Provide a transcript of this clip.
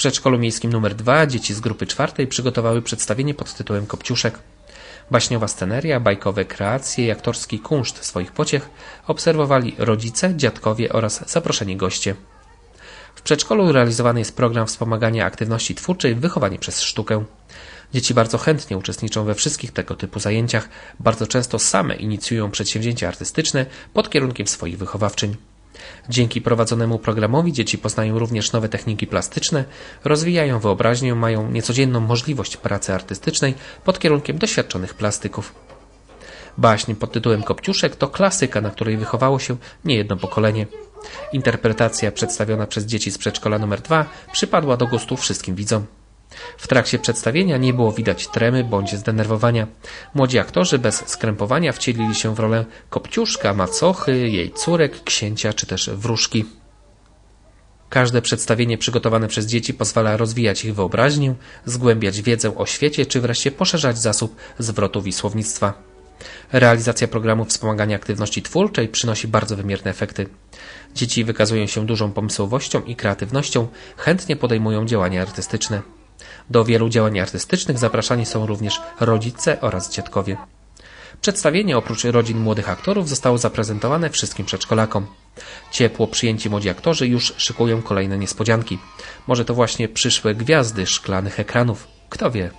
przedszkolu miejskim nr 2 dzieci z grupy czwartej przygotowały przedstawienie pod tytułem Kopciuszek. Baśniowa sceneria, bajkowe kreacje i aktorski kunszt swoich pociech obserwowali rodzice, dziadkowie oraz zaproszeni goście. W przedszkolu realizowany jest program wspomagania aktywności twórczej Wychowanie przez sztukę. Dzieci bardzo chętnie uczestniczą we wszystkich tego typu zajęciach, bardzo często same inicjują przedsięwzięcia artystyczne pod kierunkiem swoich wychowawczyń. Dzięki prowadzonemu programowi dzieci poznają również nowe techniki plastyczne, rozwijają wyobraźnię, mają niecodzienną możliwość pracy artystycznej pod kierunkiem doświadczonych plastyków. Baśń pod tytułem Kopciuszek to klasyka, na której wychowało się niejedno pokolenie. Interpretacja przedstawiona przez dzieci z przedszkola nr 2 przypadła do gustu wszystkim widzom. W trakcie przedstawienia nie było widać tremy bądź zdenerwowania. Młodzi aktorzy bez skrępowania wcielili się w rolę Kopciuszka, Macochy, jej córek, księcia czy też wróżki. Każde przedstawienie przygotowane przez dzieci pozwala rozwijać ich wyobraźnię, zgłębiać wiedzę o świecie czy wreszcie poszerzać zasób zwrotów i słownictwa. Realizacja programu wspomagania aktywności twórczej przynosi bardzo wymierne efekty. Dzieci wykazują się dużą pomysłowością i kreatywnością, chętnie podejmują działania artystyczne. Do wielu działań artystycznych zapraszani są również rodzice oraz dziadkowie. Przedstawienie oprócz rodzin młodych aktorów zostało zaprezentowane wszystkim przedszkolakom. Ciepło przyjęci młodzi aktorzy już szykują kolejne niespodzianki. Może to właśnie przyszłe gwiazdy szklanych ekranów. Kto wie?